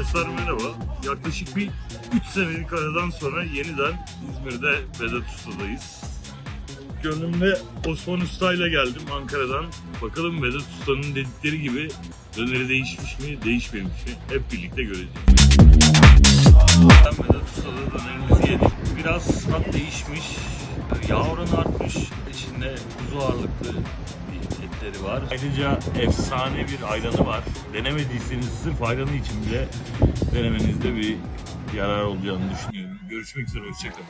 Dostlar merhaba. Yaklaşık bir 3 senelik aradan sonra yeniden İzmir'de Vedat Usta'dayız. Gönlümde Osman Usta ile geldim Ankara'dan. Bakalım Vedat Usta'nın dedikleri gibi döneri değişmiş mi, değişmemiş mi? Hep birlikte göreceğiz. Ben Vedat Usta'da dönerimizi yedik. Biraz tat değişmiş, yağ oranı artmış. İçinde kuzu ağırlıklı bir etleri var. Ayrıca efsane bir ayranı var. Denemediyseniz sırf ayranı için bile denemenizde bir yarar olacağını düşünüyorum. Görüşmek üzere, hoşçakalın.